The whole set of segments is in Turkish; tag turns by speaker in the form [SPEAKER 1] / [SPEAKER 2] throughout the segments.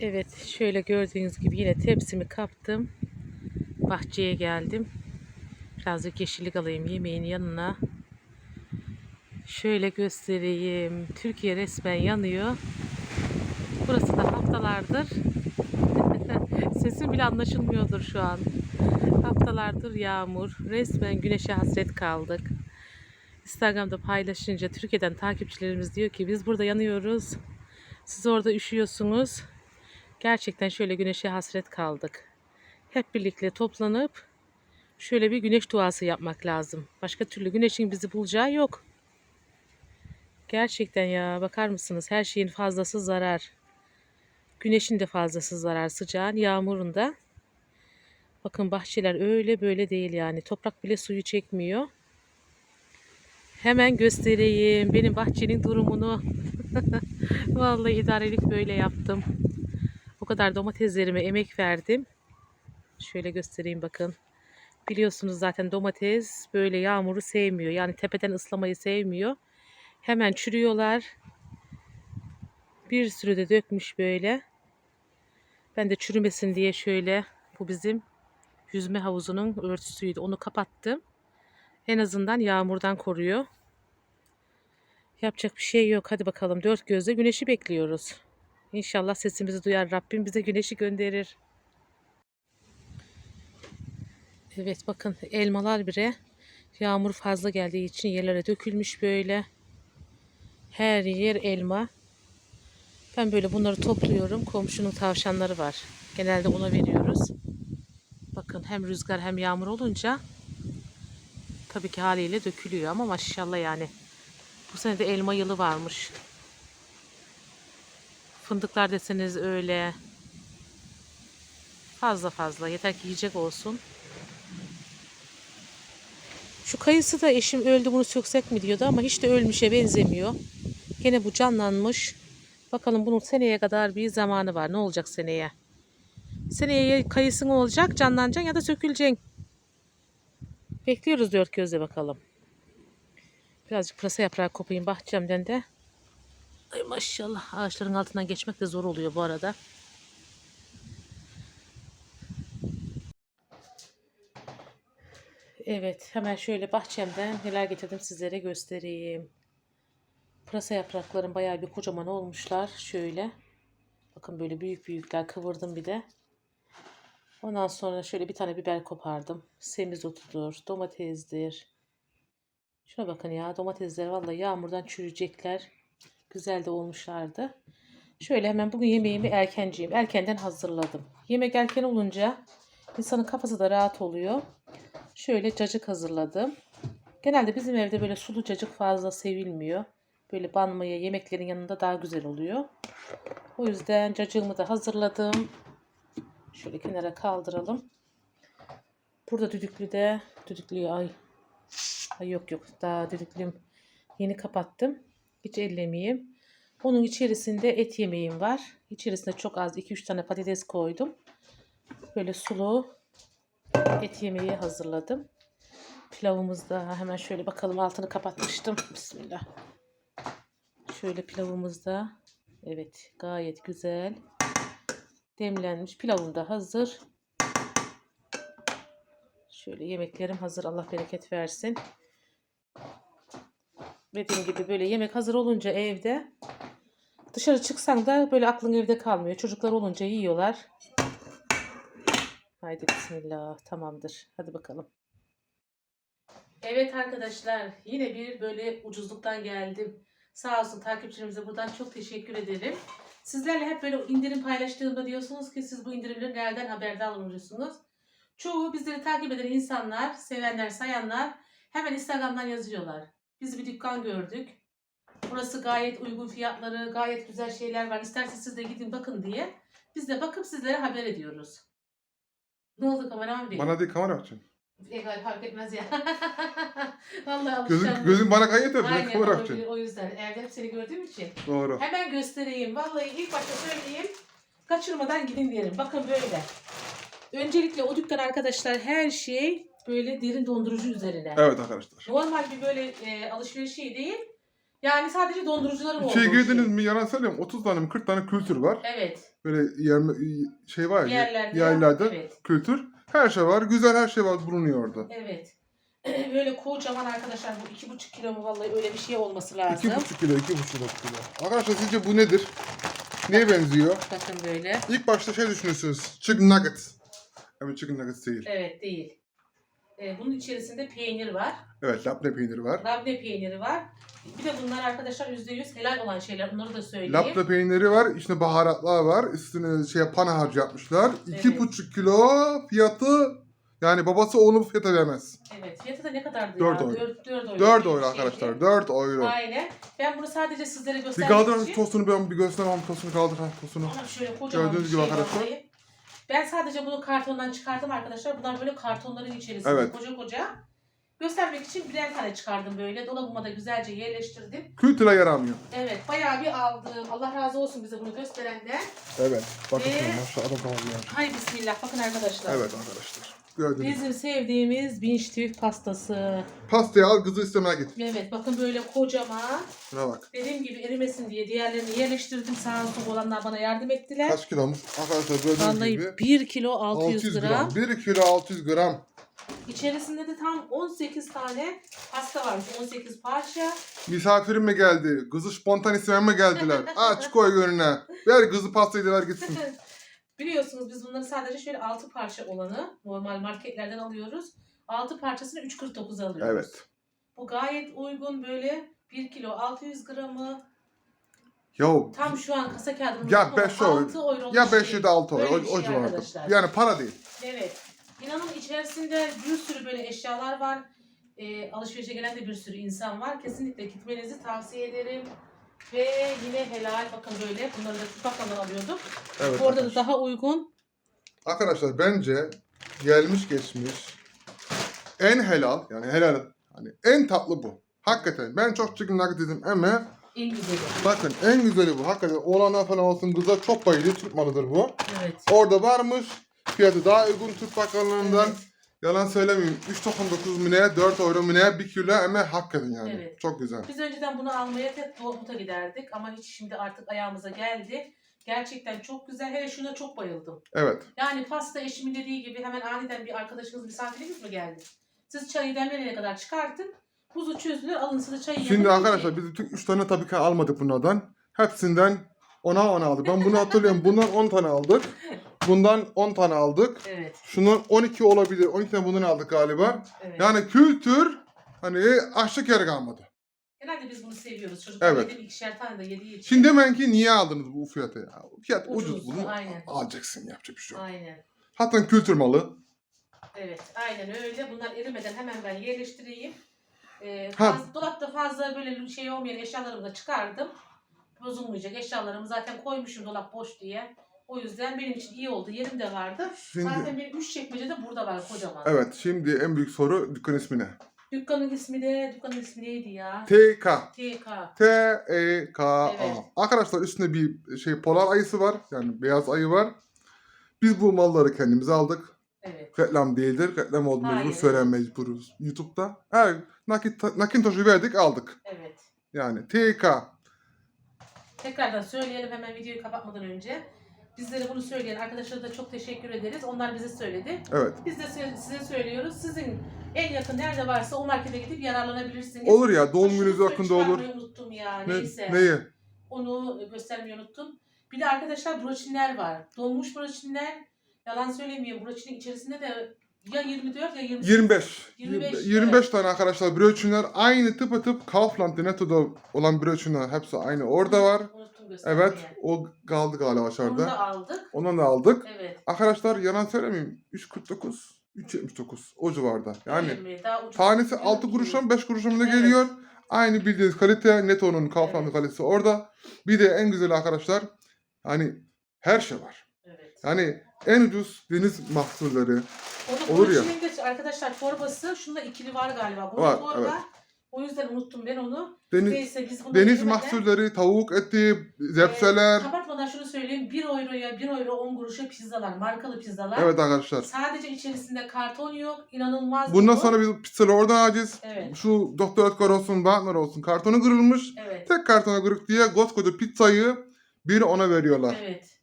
[SPEAKER 1] Evet şöyle gördüğünüz gibi yine tepsimi kaptım. Bahçeye geldim. Birazcık yeşillik alayım yemeğin yanına. Şöyle göstereyim. Türkiye resmen yanıyor. Burası da haftalardır. Sesim bile anlaşılmıyordur şu an. Haftalardır yağmur. Resmen güneşe hasret kaldık. Instagram'da paylaşınca Türkiye'den takipçilerimiz diyor ki biz burada yanıyoruz. Siz orada üşüyorsunuz. Gerçekten şöyle güneşe hasret kaldık. Hep birlikte toplanıp şöyle bir güneş duası yapmak lazım. Başka türlü güneşin bizi bulacağı yok. Gerçekten ya bakar mısınız her şeyin fazlası zarar. Güneşin de fazlası zarar sıcağın yağmurun da. Bakın bahçeler öyle böyle değil yani toprak bile suyu çekmiyor. Hemen göstereyim benim bahçenin durumunu. Vallahi idarelik böyle yaptım. O kadar domateslerime emek verdim. Şöyle göstereyim bakın. Biliyorsunuz zaten domates böyle yağmuru sevmiyor. Yani tepeden ıslamayı sevmiyor. Hemen çürüyorlar. Bir sürü de dökmüş böyle. Ben de çürümesin diye şöyle bu bizim yüzme havuzunun örtüsüydü. Onu kapattım. En azından yağmurdan koruyor. Yapacak bir şey yok. Hadi bakalım dört gözle güneşi bekliyoruz. İnşallah sesimizi duyar Rabbim bize güneşi gönderir. Evet bakın elmalar bile yağmur fazla geldiği için yerlere dökülmüş böyle. Her yer elma. Ben böyle bunları topluyorum. Komşunun tavşanları var. Genelde ona veriyoruz. Bakın hem rüzgar hem yağmur olunca tabii ki haliyle dökülüyor ama maşallah yani. Bu sene de elma yılı varmış. Fındıklar deseniz öyle. Fazla fazla. Yeter ki yiyecek olsun. Şu kayısı da eşim öldü bunu söksek mi diyordu ama hiç de ölmüşe benzemiyor. Gene bu canlanmış. Bakalım bunun seneye kadar bir zamanı var. Ne olacak seneye? Seneye kayısın olacak, canlanacaksın ya da söküleceksin. Bekliyoruz dört gözle bakalım. Birazcık pırasa yaprağı kopayım bahçemden de. Ay maşallah ağaçların altından geçmek de zor oluyor bu arada. Evet hemen şöyle bahçemden neler getirdim sizlere göstereyim. Pırasa yapraklarım bayağı bir kocaman olmuşlar. Şöyle. Bakın böyle büyük büyükler kıvırdım bir de. Ondan sonra şöyle bir tane biber kopardım. Semizotudur, domatesdir. Şuna bakın ya domatesler vallahi yağmurdan çürüyecekler. Güzel de olmuşlardı. Şöyle hemen bugün yemeğimi erkenciyim. Erkenden hazırladım. Yemek erken olunca insanın kafası da rahat oluyor. Şöyle cacık hazırladım. Genelde bizim evde böyle sulu cacık fazla sevilmiyor. Böyle banmaya yemeklerin yanında daha güzel oluyor. O yüzden cacığımı da hazırladım. Şöyle kenara kaldıralım. Burada düdüklü de düdüklüyü ay. Ay yok yok daha düdüklüm yeni kapattım. Hiç ellemeyeyim. Onun içerisinde et yemeğim var. İçerisine çok az 2-3 tane patates koydum. Böyle sulu et yemeği hazırladım. Pilavımız da hemen şöyle bakalım altını kapatmıştım. Bismillah. Şöyle pilavımız da evet gayet güzel demlenmiş. Pilavım da hazır. Şöyle yemeklerim hazır. Allah bereket versin. Dediğim gibi böyle yemek hazır olunca evde dışarı çıksan da böyle aklın evde kalmıyor. Çocuklar olunca yiyorlar. Haydi bismillah. Tamamdır. Hadi bakalım. Evet arkadaşlar yine bir böyle ucuzluktan geldim. Sağ olsun takipçilerimize buradan çok teşekkür ederim. Sizlerle hep böyle indirim paylaştığımda diyorsunuz ki siz bu indirimleri nereden haberdar oluyorsunuz? Çoğu bizleri takip eden insanlar, sevenler, sayanlar hemen Instagram'dan yazıyorlar. Biz bir dükkan gördük. Burası gayet uygun fiyatları, gayet güzel şeyler var. İsterseniz siz de gidin bakın diye. Biz de bakıp sizlere haber ediyoruz. Ne oldu kameraman bey?
[SPEAKER 2] Bana değil kamera açın.
[SPEAKER 1] Egal fark etmez ya. Vallahi
[SPEAKER 2] Gözün,
[SPEAKER 1] alışacağım.
[SPEAKER 2] gözün bana kayıt ediyor.
[SPEAKER 1] Aynen
[SPEAKER 2] Kamera
[SPEAKER 1] olabilir, o yüzden. Evde hep seni gördüğüm için.
[SPEAKER 2] Doğru.
[SPEAKER 1] Hemen göstereyim. Vallahi ilk başta söyleyeyim. Kaçırmadan gidin diyelim. Bakın böyle. Öncelikle o dükkan arkadaşlar her şey böyle derin dondurucu üzerine.
[SPEAKER 2] Evet arkadaşlar.
[SPEAKER 1] Normal bir böyle e, alışveriş şey değil. Yani sadece dondurucuların olduğu
[SPEAKER 2] İçeri girdiniz
[SPEAKER 1] şey.
[SPEAKER 2] mi yalan söyleyeyim 30 tane mi 40 tane kültür var.
[SPEAKER 1] Evet.
[SPEAKER 2] Böyle yer, şey var ya
[SPEAKER 1] Yerlerde.
[SPEAKER 2] yerlerde
[SPEAKER 1] Evet.
[SPEAKER 2] kültür. Her şey var. Güzel her şey var bulunuyor orada.
[SPEAKER 1] Evet. Böyle kocaman arkadaşlar bu iki buçuk kilo mu vallahi öyle bir şey olması lazım.
[SPEAKER 2] 2,5 kilo, 2,5 kilo. Arkadaşlar sizce bu nedir? Neye benziyor?
[SPEAKER 1] Bakın böyle.
[SPEAKER 2] İlk başta şey düşünüyorsunuz. Chicken nuggets. Ama chicken nuggets değil.
[SPEAKER 1] Evet değil. Ee, bunun içerisinde peynir var.
[SPEAKER 2] Evet, labne peyniri var.
[SPEAKER 1] Labne peyniri var. Bir de bunlar arkadaşlar %100 helal olan şeyler. Bunları da söyleyeyim.
[SPEAKER 2] Labne peyniri var. İçinde baharatlar var. Üstüne şey pana harcı yapmışlar.
[SPEAKER 1] Evet.
[SPEAKER 2] 2,5 kilo fiyatı yani babası onu bu fiyata vermez.
[SPEAKER 1] Evet. Fiyatı da ne kadardı
[SPEAKER 2] Dört
[SPEAKER 1] ya?
[SPEAKER 2] euro.
[SPEAKER 1] 4, 4 euro.
[SPEAKER 2] 4
[SPEAKER 1] gibi bir
[SPEAKER 2] euro arkadaşlar. 4 euro.
[SPEAKER 1] Aynen. Ben bunu sadece sizlere
[SPEAKER 2] Bir
[SPEAKER 1] göstermek
[SPEAKER 2] kaldır
[SPEAKER 1] için.
[SPEAKER 2] tostunu ben bir göstermem tostunu kaldır ha tostunu.
[SPEAKER 1] Ama şöyle kocaman
[SPEAKER 2] Gördüğünüz
[SPEAKER 1] bir
[SPEAKER 2] gibi
[SPEAKER 1] şey
[SPEAKER 2] arkadaşlar.
[SPEAKER 1] vallahi. Ben sadece bunu kartondan çıkardım arkadaşlar. Bunlar böyle kartonların içerisinde
[SPEAKER 2] Evet.
[SPEAKER 1] koca koca. Göstermek için birer tane çıkardım böyle. Dolabıma da güzelce yerleştirdim.
[SPEAKER 2] Kültüre yaramıyor.
[SPEAKER 1] Evet bayağı bir aldım. Allah razı olsun bize bunu gösterenden.
[SPEAKER 2] Evet. Bakın
[SPEAKER 1] Ve-
[SPEAKER 2] maşallah adam tamam yani.
[SPEAKER 1] Hay bismillah bakın arkadaşlar.
[SPEAKER 2] Evet arkadaşlar. Gördünüz.
[SPEAKER 1] Bizim sevdiğimiz binç tüf pastası.
[SPEAKER 2] Pastayı al kızı istemeye git.
[SPEAKER 1] Evet bakın böyle kocaman.
[SPEAKER 2] Şuna bak.
[SPEAKER 1] Dediğim gibi erimesin diye diğerlerini yerleştirdim. Sağ olsun olanlar bana yardım ettiler.
[SPEAKER 2] Kaç kilomuş? Arkadaşlar gördüğünüz
[SPEAKER 1] Vallahi
[SPEAKER 2] gibi.
[SPEAKER 1] 1 kilo 600,
[SPEAKER 2] 600
[SPEAKER 1] gram.
[SPEAKER 2] gram. 1 kilo 600 gram.
[SPEAKER 1] İçerisinde de tam 18 tane pasta varmış. 18 parça.
[SPEAKER 2] Misafirim mi geldi? Kızı spontan istememe geldiler. Aç koy önüne. Ver kızı pastayı da ver gitsin.
[SPEAKER 1] Biliyorsunuz biz bunları sadece şöyle 6 parça olanı normal marketlerden alıyoruz. 6 parçasını 3.49 alıyoruz.
[SPEAKER 2] Evet.
[SPEAKER 1] Bu gayet uygun böyle 1 kilo 600 gramı.
[SPEAKER 2] Yo
[SPEAKER 1] Tam şu an kasa kağıdını
[SPEAKER 2] Ya
[SPEAKER 1] unuttum ama
[SPEAKER 2] beş euro.
[SPEAKER 1] 6 euro.
[SPEAKER 2] ya
[SPEAKER 1] bir
[SPEAKER 2] 5
[SPEAKER 1] şey.
[SPEAKER 2] ya da 6 euro. O,
[SPEAKER 1] bir
[SPEAKER 2] o
[SPEAKER 1] şey
[SPEAKER 2] civarda.
[SPEAKER 1] arkadaşlar.
[SPEAKER 2] Yani para değil.
[SPEAKER 1] Evet. İnanın içerisinde bir sürü böyle eşyalar var. Ee, alışverişe gelen de bir sürü insan var. Kesinlikle gitmenizi tavsiye ederim. Ve yine helal bakın böyle. Bunları da Tufak'tan alıyorduk.
[SPEAKER 2] Evet.
[SPEAKER 1] Orada da daha uygun.
[SPEAKER 2] Arkadaşlar bence gelmiş geçmiş en helal yani helal hani en tatlı bu. Hakikaten ben çok chicken nugget dedim ama
[SPEAKER 1] En güzeli.
[SPEAKER 2] bakın en güzeli bu. Hakikaten oğlana falan olsun kıza çok bayılıyor. Türk malıdır bu.
[SPEAKER 1] Evet.
[SPEAKER 2] Orada varmış. Fiyatı daha uygun Türk bakkallarından.
[SPEAKER 1] Evet.
[SPEAKER 2] Yalan söylemeyeyim. 3.99 mu ne 4 euro mu ne 1 kilo ama hakikaten yani.
[SPEAKER 1] Evet.
[SPEAKER 2] Çok güzel.
[SPEAKER 1] Biz önceden bunu almaya tek Dortmund'a giderdik ama hiç şimdi artık ayağımıza geldi. Gerçekten çok güzel. Hele şuna çok bayıldım.
[SPEAKER 2] Evet.
[SPEAKER 1] Yani pasta eşimin dediği gibi hemen aniden bir arkadaşınız misafiriniz mi geldi? Siz çayı demlenene kadar çıkartın. Buzu çözülür alın size çayı
[SPEAKER 2] Şimdi
[SPEAKER 1] yapın,
[SPEAKER 2] arkadaşlar
[SPEAKER 1] yiyin.
[SPEAKER 2] biz bütün 3 tane tabii ki almadık bunlardan. Hepsinden 10'a 10 aldık. Ben bunu hatırlıyorum. Bundan 10 tane aldık. Bundan 10 tane aldık.
[SPEAKER 1] Evet.
[SPEAKER 2] Şundan 12 olabilir. 12 tane bundan aldık galiba.
[SPEAKER 1] evet.
[SPEAKER 2] Yani kültür hani açlık yer kalmadı.
[SPEAKER 1] Genelde biz bunu seviyoruz. Çocuklar
[SPEAKER 2] Evet.
[SPEAKER 1] yedi ikişer tane de yediği için.
[SPEAKER 2] Şimdi demen ki niye aldınız bu fiyatı ya? Fiyat
[SPEAKER 1] Ucuz,
[SPEAKER 2] ucuz, bunu
[SPEAKER 1] aynen.
[SPEAKER 2] alacaksın yapacak bir şey yok.
[SPEAKER 1] Aynen.
[SPEAKER 2] Hatta kültür malı.
[SPEAKER 1] Evet. Aynen öyle. Bunlar erimeden hemen ben yerleştireyim. Ee, faz- dolapta fazla böyle şey olmayan eşyalarımı da çıkardım. Bozulmayacak eşyalarımı zaten koymuşum dolap boş diye. O yüzden benim için iyi oldu. Yerim de vardı.
[SPEAKER 2] Şimdi
[SPEAKER 1] Zaten benim üç çekmece de burada var kocaman.
[SPEAKER 2] evet şimdi en büyük soru dükkan ismi ne?
[SPEAKER 1] Dükkanın ismi de, dükkanın ismi neydi ya?
[SPEAKER 2] TK.
[SPEAKER 1] TK.
[SPEAKER 2] T E K A.
[SPEAKER 1] Evet.
[SPEAKER 2] Arkadaşlar üstünde bir şey polar ayısı var. Yani beyaz ayı var. Biz bu malları kendimize aldık.
[SPEAKER 1] Evet.
[SPEAKER 2] Reklam değildir. Reklam oldu mecbur
[SPEAKER 1] Hayır.
[SPEAKER 2] mecburuz YouTube'da. Her nakit Macintosh'u verdik aldık.
[SPEAKER 1] Evet.
[SPEAKER 2] Yani TK.
[SPEAKER 1] Tekrardan söyleyelim hemen videoyu kapatmadan önce. Bizlere bunu söyleyen arkadaşlara da çok teşekkür ederiz. Onlar bize söyledi.
[SPEAKER 2] Evet.
[SPEAKER 1] Biz de size söylüyoruz. Sizin en yakın nerede varsa o markete gidip yararlanabilirsiniz.
[SPEAKER 2] Olur ya doğum gününüz hakkında olur.
[SPEAKER 1] unuttum ya.
[SPEAKER 2] Ne,
[SPEAKER 1] Neyse.
[SPEAKER 2] neyi?
[SPEAKER 1] Onu göstermeyi unuttum. Bir de arkadaşlar broçinler var. Donmuş broçinler. Yalan söylemeyeyim. Broçinin içerisinde de ya 24 ya 28.
[SPEAKER 2] 25.
[SPEAKER 1] 25,
[SPEAKER 2] 25 tane arkadaşlar bröçünler aynı tıpatıp Kaufland Netto'da olan bröçünler hepsi aynı orada var.
[SPEAKER 1] Unuttum göstermeyi.
[SPEAKER 2] Evet o kaldı galiba
[SPEAKER 1] Onu
[SPEAKER 2] aşağıda.
[SPEAKER 1] da aldık.
[SPEAKER 2] Ondan da aldık.
[SPEAKER 1] Evet.
[SPEAKER 2] Arkadaşlar yalan söylemeyeyim 3.49 3.79 o civarda. Yani tanesi
[SPEAKER 1] Yok
[SPEAKER 2] 6
[SPEAKER 1] ki.
[SPEAKER 2] kuruşa 5 kuruşa mı ne
[SPEAKER 1] Evet.
[SPEAKER 2] geliyor. Aynı bildiğiniz kalite Netto'nun Kaufland'ın
[SPEAKER 1] Evet.
[SPEAKER 2] kalitesi orada. Bir de en güzeli arkadaşlar hani her şey var.
[SPEAKER 1] Evet.
[SPEAKER 2] Yani en ucuz deniz mahsulleri.
[SPEAKER 1] Onun
[SPEAKER 2] Olur ya.
[SPEAKER 1] arkadaşlar torbası şunda ikili var galiba. Bunun
[SPEAKER 2] Var,
[SPEAKER 1] torba.
[SPEAKER 2] evet.
[SPEAKER 1] O yüzden unuttum ben onu.
[SPEAKER 2] Deniz,
[SPEAKER 1] Neyse biz bunu
[SPEAKER 2] deniz
[SPEAKER 1] yemeden-
[SPEAKER 2] mahsulleri, tavuk eti,
[SPEAKER 1] Ee,
[SPEAKER 2] zepseler.
[SPEAKER 1] kapatmadan şunu söyleyeyim. söyleyeyim 1 euroya 1 euro 10 kuruşa pizzalar, markalı pizzalar.
[SPEAKER 2] Evet arkadaşlar.
[SPEAKER 1] Sadece içerisinde karton yok. İnanılmaz
[SPEAKER 2] Bundan
[SPEAKER 1] bu.
[SPEAKER 2] sonra biz pizzaları oradan alacağız.
[SPEAKER 1] Evet.
[SPEAKER 2] Şu Doktor Edgar olsun, Wagner olsun kartonu kırılmış.
[SPEAKER 1] Evet.
[SPEAKER 2] Tek kartona kırık diye koskoca pizzayı bir ona veriyorlar.
[SPEAKER 1] Evet.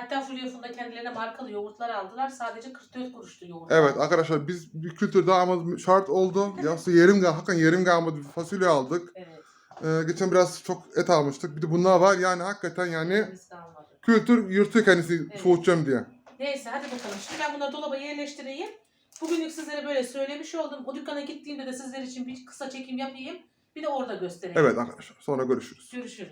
[SPEAKER 1] Hatta Fulya Funda kendilerine markalı yoğurtlar aldılar. Sadece 44 kuruştu yoğurt.
[SPEAKER 2] Evet arkadaşlar biz bir kültürde almamız şart oldu. Yoksa yerim hakikaten yerim kalmadı bir fasulye aldık.
[SPEAKER 1] Evet.
[SPEAKER 2] Ee, geçen biraz çok et almıştık. Bir de bunlar var yani hakikaten yani
[SPEAKER 1] Biz kalmadı.
[SPEAKER 2] kültür yırtıyor kendisi
[SPEAKER 1] Evet.
[SPEAKER 2] soğutacağım diye.
[SPEAKER 1] Neyse hadi bakalım. Şimdi ben bunları dolaba yerleştireyim. Bugünlük sizlere böyle söylemiş oldum. O dükkana gittiğimde de sizler için bir kısa çekim yapayım. Bir de orada göstereyim.
[SPEAKER 2] Evet arkadaşlar sonra görüşürüz.
[SPEAKER 1] Görüşürüz.